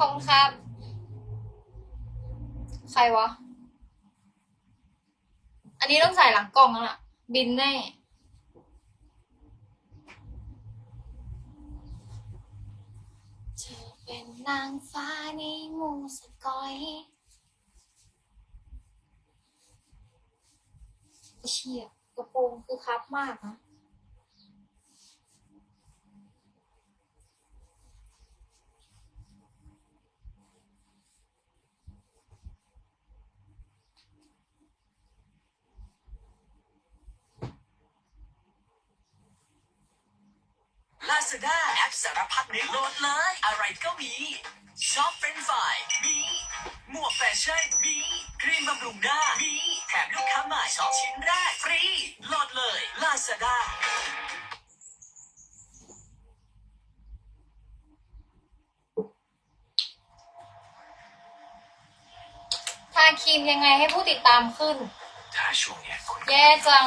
ขอบคุณครับ ใครวะ อันนี้ต้องใส่หลังกล้องแล้วล่ะ บินแน่เธอเป็นนางฟ้าในหมู่สกอยเชี่ยกระโปรงคือคับมากนะ ลาซาด้าแอปสารพัดในโหลดเลย อะไรก็มีชอปเฟรนฟรายมี หมวกแฟชั่นมีครีมบำรุงหน้ามีแถมลูกค้าใหม่ช็อปชิ้นแรกฟรีโหลดเลยลาซาด้าทาครีมยังไงให้ผู้ติดตามขึ้น ถ้าช่วงเนี้ยคุณแย่จัง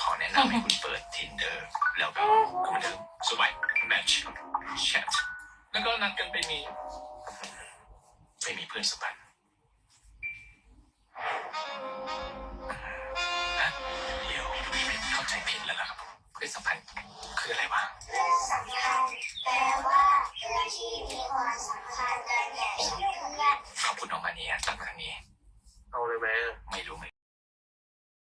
ขอแนะนำให้คุณเปิด Tinder แล้วก็คุณเดิมสวายแมทช์แชทแล้วก็นัดกันไปมี ไปมีเพื่อนสัมพันธ์เดี๋ยวเข้าใจผิดแล้วล่ะครับสัมพันธ์คืออะไวะาเที่าขอบคุณออกมาเนี่ยตัดมาทางนี้ เอาเลยไหมไม่รู้ไหม